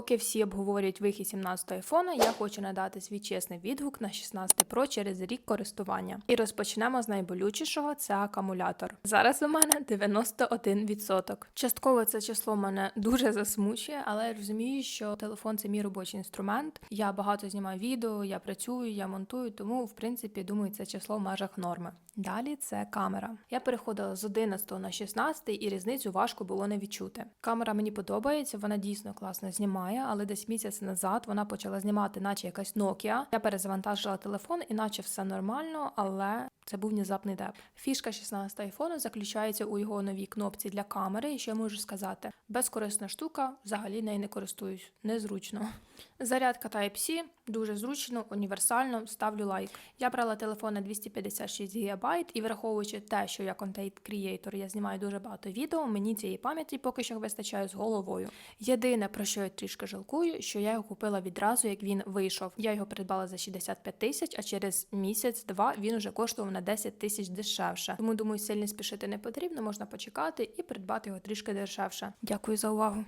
Поки всі обговорюють вихід 17 айфона, я хочу надати свій чесний відгук на 16 Pro через рік користування. І розпочнемо з найболючішого це акумулятор. Зараз у мене 91%. Частково це число мене дуже засмучує, але я розумію, що телефон це мій робочий інструмент. Я багато знімаю відео, я працюю, я монтую, тому в принципі думаю, це число в межах норми. Далі це камера. Я переходила з 11 на 16 і різницю важко було не відчути. Камера мені подобається, вона дійсно класно знімає, але десь місяць назад вона почала знімати, наче якась Nokia. Я перезавантажила телефон, і наче все нормально, але це був внезапний деп. Фішка 16 айфону заключається у його новій кнопці для камери. І що я можу сказати? Безкорисна штука, взагалі нею не користуюсь. Незручно. Зарядка Type-C дуже зручно, універсально. Ставлю лайк. Я брала телефон на 256 ГБ, і враховуючи те, що я контент крієйтор, я знімаю дуже багато відео. Мені цієї пам'яті поки що вистачає з головою. Єдине про що я трішки жалкую, що я його купила відразу, як він вийшов. Я його придбала за 65 тисяч, а через місяць-два він уже коштував на 10 тисяч дешевше. Тому думаю, сильно спішити не потрібно, можна почекати і придбати його трішки дешевше. Дякую за увагу.